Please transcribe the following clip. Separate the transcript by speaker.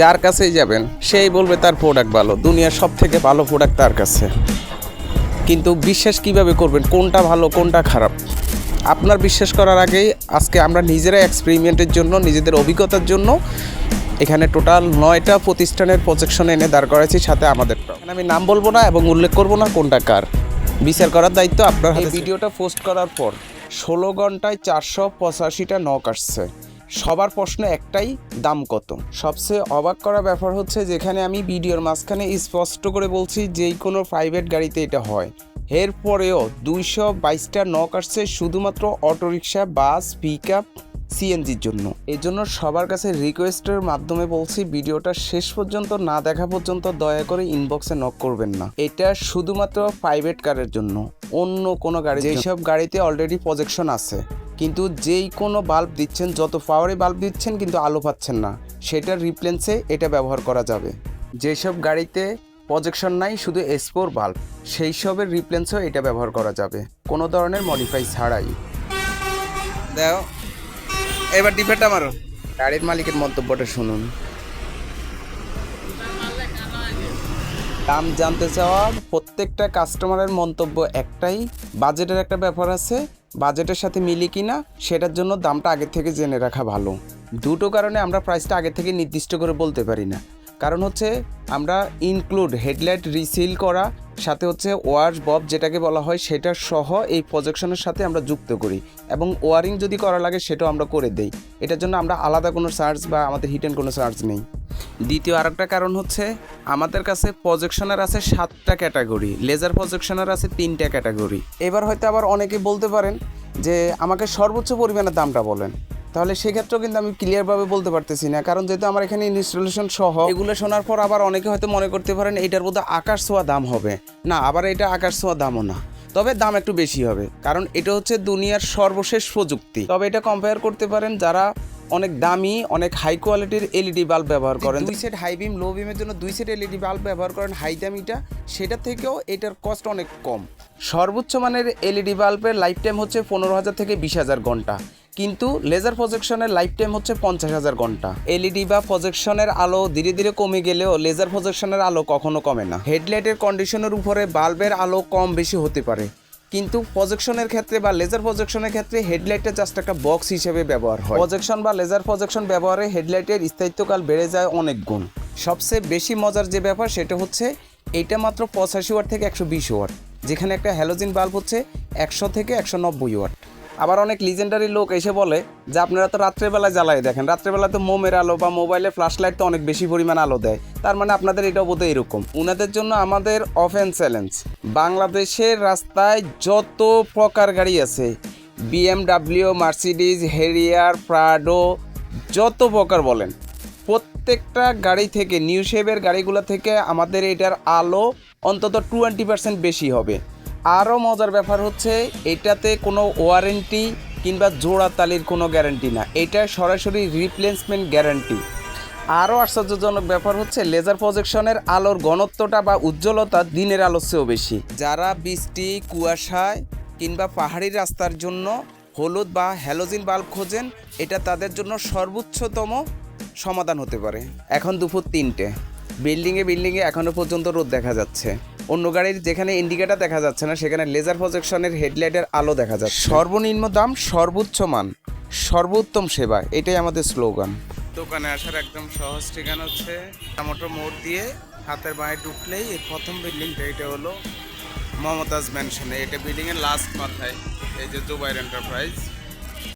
Speaker 1: যার কাছেই যাবেন সেই বলবে তার প্রোডাক্ট ভালো দুনিয়ার সব থেকে ভালো প্রোডাক্ট তার কাছে। কিন্তু বিশ্বাস কীভাবে করবেন কোনটা ভালো কোনটা খারাপ? আপনার বিশ্বাস করার আগেই আজকে আমরা নিজেরা এক্সপেরিমেন্টের জন্য নিজেদের অভিজ্ঞতার জন্য এখানে টোটাল নয়টা প্রতিষ্ঠানের প্রজেকশন এনে দাঁড় করাইছি সাথে আমাদের আমি নাম বলব না এবং উল্লেখ করব না কোনটা কার। বিচার করার দায়িত্ব আপনার ভিডিওটা পোস্ট করার পর ষোলো ঘন্টায় চারশো পঁচাশিটা নক আসছে। সবার প্রশ্ন একটাই, দাম কত? সবচেয়ে অবাক করা ব্যাপার হচ্ছে যেখানে আমি ভিডিওর মাঝখানে স্পষ্ট করে বলছি যেই কোনো প্রাইভেট গাড়িতে এটা হয়। এরপরেও দুইশো বাইশটা নক আসছে শুধুমাত্র auto rickshaw, bus pick up সিএনজির জন্য। এই জন্য সবার কাছে রিকোয়েস্টের মাধ্যমে বলছি ভিডিওটা শেষ পর্যন্ত না দেখা পর্যন্ত দয়া করে ইনবক্সে নক করবেন না। এটা শুধুমাত্র প্রাইভেট কারের জন্য। অন্য কোনো গাড়ি যেসব গাড়িতে অলরেডি প্রজেকশন আছে কিন্তু যেই কোনো বাল্ব দিচ্ছেন যত পাওয়ারে বাল্ব দিচ্ছেন কিন্তু আলো পাচ্ছেন না সেটার রিপ্লেন্সে এটা ব্যবহার করা যাবে। যেসব গাড়িতে প্রজেকশন নাই শুধু এসপোর বাল্ব সেই সবের রিপ্লেন্সেও এটা ব্যবহার করা যাবে। কোনো ধরনের মডিফাই ছাড়াই। দাও। এবার ডিপেটা মারো। গাড়ির মালিকের মন্তব্যটা শুনুন। দাম জানতে চাওয়া প্রত্যেকটা কাস্টমারের মন্তব্য একটাই বাজেটের একটা ব্যাপার আছে বাজেটের সাথে মিলি কিনা, সেটার জন্য দামটা আগে থেকে জেনে রাখা ভালো। দুটো কারণে আমরা প্রাইসটা আগে থেকে নির্দিষ্ট করে বলতে পারি না। কারণ হচ্ছে, আমরা ইনক্লুড হেডলাইট রিসিল করা, সাথে হচ্ছে ওয়াশ বব যেটাকে বলা হয়, সেটা সহ এই প্রজেকশনের সাথে আমরা যুক্ত করি। এবং ওয়ারিং যদি করা লাগে, সেটাও আমরা করে দেই। এটার জন্য আমরা আলাদা কোনো চার্জ বা আমাদের হিটেন কোনো চার্জ নেই। দ্বিতীয় আরেকটা কারণ হচ্ছে, আমাদের কাছে প্রজেকশনের আছে সাতটা ক্যাটাগরি, লেজার প্রজেকশনের আছে তিনটা ক্যাটাগরি। এবার হয়তো আবার অনেকে বলতে পারেন যে, আমাকে সর্বোচ্চ পরিমাণের দামটা বলেন। তাহলে সেক্ষেত্রেও কিন্তু আমি ক্লিয়ারভাবে বলতে পারতেছি না, কারণ যেহেতু আমার এখানে ইনস্টলেশন সহ, এগুলো শোনার পর আবার অনেকে হয়তো মনে করতে পারেন, এটার মধ্যে আকাশ ছোঁয়া দাম হবে। না, আবার এটা আকাশ ছোঁয়া দামও না। তবে দাম একটু বেশি হবে কারণ এটা হচ্ছে দুনিয়ার সর্বশেষ প্রযুক্তি। তবে এটা কম্পেয়ার করতে পারেন যারা অনেক দামি অনেক হাই কোয়ালিটির এলইডি বাল্ব ব্যবহার করেন। দুই সেট হাই বিম লো বিমের জন্য দুই সেট এলইডি বাল্ব ব্যবহার করেন হাই দামিটা সেটা থেকেও এটার কস্ট অনেক কম। সর্বোচ্চ মানের এলইডি বাল্বের লাইফ টাইম হচ্ছে পনেরো হাজার থেকে বিশ হাজার ঘণ্টা। কিন্তু লেজার প্রজেকশনের লাইফ টাইম হচ্ছে পঞ্চাশ হাজার ঘণ্টা। এলইডি বা প্রজেকশনের আলো ধীরে ধীরে কমে গেলেও লেজার প্রজেকশনের আলো কখনো কমে না। হেডলাইটের কন্ডিশনের উপরে বাল্বের আলো কম বেশি হতে পারে। কিন্তু প্রজেকশনের ক্ষেত্রে বা লেজার প্রজেকশনের ক্ষেত্রে হেডলাইটটা জাস্ট একটা বক্স হিসেবে ব্যবহার হয়। প্রজেকশন বা লেজার প্রজেকশন ব্যবহারে হেডলাইটের স্থায়িত্বকাল বেড়ে যায় অনেক গুণ। সবচেয়ে বেশি মজার যে ব্যাপার সেটা হচ্ছে এইটা মাত্র পঁচাশি ওয়াট থেকে একশো বিশ ওয়াট যেখানে একটা হ্যালোজিন বাল্ব হচ্ছে একশো থেকে একশো নব্বই ওয়াট আবার অনেক লিজেন্ডারি লোক এসে বলে যে আপনারা তো রাত্রেবেলায় জ্বালাই দেখেন। রাত্রেবেলা তো মোমের আলো বা মোবাইলে ফ্ল্যাশ লাইট তো অনেক বেশি পরিমাণ আলো দেয়। তার মানে আপনাদের এটা বোধহয় এরকম। উনাদের জন্য আমাদের অফেন চ্যালেঞ্জ বাংলাদেশের রাস্তায় যত প্রকার গাড়ি আছে বিএমডাব্লিউ মার্সিডিজ হেরিয়ার প্রাডো যত প্রকার বলেন, প্রত্যেকটা গাড়ি থেকে নিউ শেপের গাড়িগুলো থেকে আমাদের এটার আলো অন্তত টোয়েন্টি পার্সেন্ট বেশি হবে। আরও মজার ব্যাপার হচ্ছে, এটাতে কোনো ওয়ারেন্টি কিংবা জোড়া তালির কোনো গ্যারান্টি না। এটা সরাসরি রিপ্লেসমেন্ট গ্যারান্টি আরও আশ্চর্যজনক ব্যাপার হচ্ছে লেজার প্রজেকশনের আলোর ঘনত্বটা বা উজ্জ্বলতা দিনের আলোর চেয়েও বেশি। যারা বৃষ্টি কুয়াশায় কিংবা পাহাড়ি রাস্তার জন্য হলুদ বা হ্যালোজিন বাল্ব খোঁজেন, এটা তাদের জন্য সর্বোচ্চতম সমাধান হতে পারে। এখন দুপুর তিনটে। বিল্ডিংয়ে বিল্ডিংয়ে এখনও পর্যন্ত রোদ দেখা যাচ্ছে। অন্য গাড়ির যেখানে ইন্ডিকেটার দেখা যাচ্ছে না, সেখানে লেজার প্রজেকশনের হেডলাইটের আলো দেখা যাচ্ছে। সর্বনিম্ন দাম সর্বোচ্চ মান, সর্বোত্তম সেবা, এটাই আমাদের স্লোগান দোকানে আসার একদম সহজ ঠিকানা হচ্ছে টমেটো মোড় দিয়ে হাতের বাঁয়ে ঢুকলেই এই প্রথম বিল্ডিংটা এটা হলো মমতাজ ম্যানশনে এটা বিল্ডিংয়ের লাস্ট মাথায়, এই যে জুবাইর এন্টারপ্রাইজ